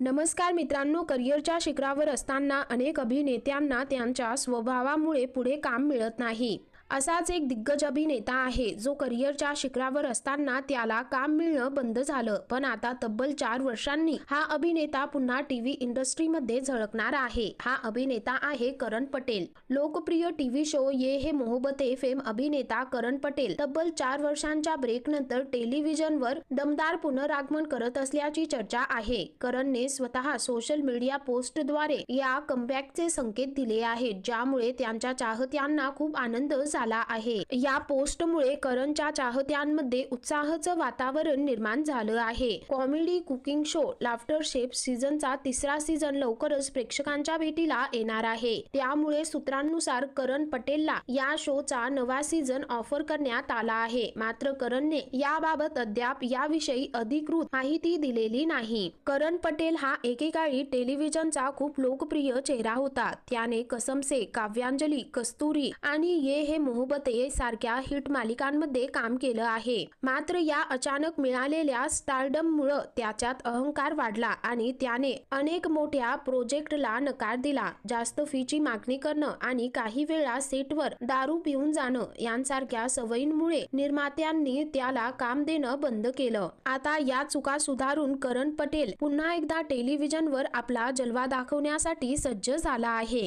नमस्कार मित्रांनो करिअरच्या शिखरावर असताना अनेक अभिनेत्यांना त्यांच्या स्वभावामुळे पुढे काम मिळत नाही. असाच एक दिग्गज अभिनेता आहे. जो करिअरच्या शिखरावर असताना त्याला काम मिळणं बंद झालं. पण आता तब्बल चार वर्षांनी हा अभिनेता पुन्हा टीव्ही इंडस्ट्रीमध्ये झळकणार आहे. हा अभिनेता आहे करण पटेल. लोकप्रिय टीव्ही शो ये हे मोहबते फेम अभिनेता करण पटेल तब्बल चार वर्षांच्या ब्रेकनंतर टेलिव्हिजनवर दमदार पुनरागमन करत असल्याची चर्चा आहे. करणने स्वतः सोशल मीडिया पोस्टद्वारे या कमबॅकचे संकेत दिले आहेत ज्यामुळे त्यांच्या चाहत्यांना खूप आनंद झाला आहे. या पोस्टमुळे करणच्या चाहत्यांमध्ये उत्साहाचं वातावरण निर्माण झालं आहे. Comedy cooking show laughter chef सीझनचा तिसरा सीझन लवकरच प्रेक्षकांच्या भेटीला येणार आहे. त्यामुळे सूत्रांनुसार करण पटेलला या शोचा नवा सीझन ऑफर करण्यात आला आहे. मात्र करणने याबाबत अद्याप याविषयी अधिकृत माहिती दिलेली नाही. करण पटेल हा एकेकाळी टेलिव्हिजनचा खूप लोकप्रिय चेहरा होता. त्याने कसमसे काव्यांजली कस्तुरी आणि ये हे मोहब्बते सारख्या हिट मालिकांमध्ये काम केलं आहे. मात्र या अचानक मिळालेल्या स्टारडम मुळे त्याच्यात अहंकार वाढला आणि त्याने अनेक मोठ्या प्रोजेक्टला नकार दिला. जास्त फीची मागणी करणं आणि काही वेळा सेटवर दारू पिऊन जाणं यांसारख्या सवयींमुळे निर्मात्यांनी त्याला काम देणं बंद केलं. आता या चुका सुधारून करण पटेल पुन्हा एकदा टेलिव्हिजनवर आपला जलवा दाखवण्यासाठी सज्ज झाला आहे.